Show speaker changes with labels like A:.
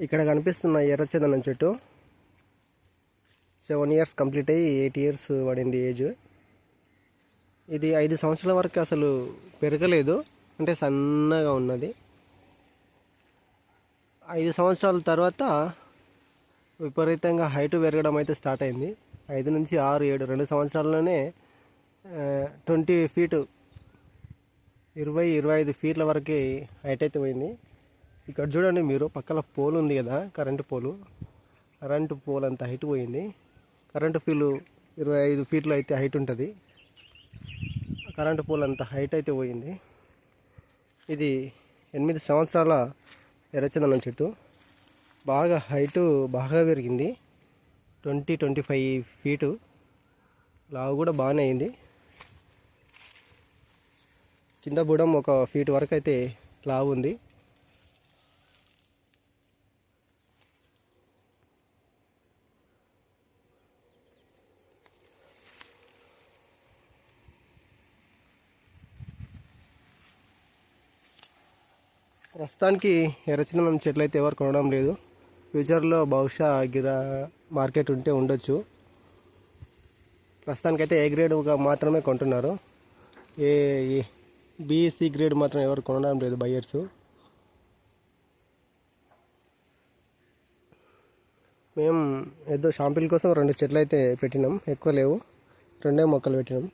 A: ఇక్కడ కనిపిస్తున్న ఎర్రచందనం చెట్టు. సెవెన్ ఇయర్స్ కంప్లీట్ అయ్యి ఎయిట్ ఇయర్స్ పడింది ఏజ్. ఇది ఐదు సంవత్సరాల వరకు అసలు పెరగలేదు. అంటే సన్నగా ఉన్నది. ఐదు సంవత్సరాల తర్వాత విపరీతంగా హైట్ పెరగడం అయితే స్టార్ట్ అయింది. ఐదు నుంచి ఆరు ఏడు రెండు సంవత్సరాల్లోనే ట్వంటీ ఫీటు ఇరవై ఇరవై ఐదు ఫీట్ల వరకు హైట్ అయితే పోయింది. ఇక్కడ చూడండి మీరు పక్కన పోల్ ఉంది కదా కరెంటు పోలు. కరెంటు పోల్ అంత హైట్ పోయింది. కరెంటు ఫీలు ఇరవై ఐదు ఫీట్లు అయితే హైట్ ఉంటుంది. కరెంటు పోల్ అంత హైట్ అయితే పోయింది. ఇది ఎనిమిది సంవత్సరాల ఎర్రచందనం చెట్టు. బాగా హైటు బాగా పెరిగింది. ట్వంటీ ట్వంటీ ఫైవ్ ఫీటు లావు కూడా బాగానే అయింది. కింద బుడం ఒక ఫీట్ వరకు అయితే లావు ఉంది. ప్రస్తుతానికి ఎర్రచందనం చెట్లు అయితే ఎవరు కొనడం లేదు. ఫ్యూచర్లో బహుశా గిరా మార్కెట్ ఉంటే ఉండొచ్చు. ప్రస్తుతానికైతే ఏ గ్రేడ్గా మాత్రమే కొంటున్నారు. ఏ బీఎస్సీ గ్రేడ్ మాత్రం ఎవరు కొనడం లేదు బయ్యర్స్ మేము ఏదో షాంపిల్ కోసం రెండు చెట్లు అయితే పెట్టినాం. ఎక్కువ లేవు. రెండే మొక్కలు పెట్టినాం.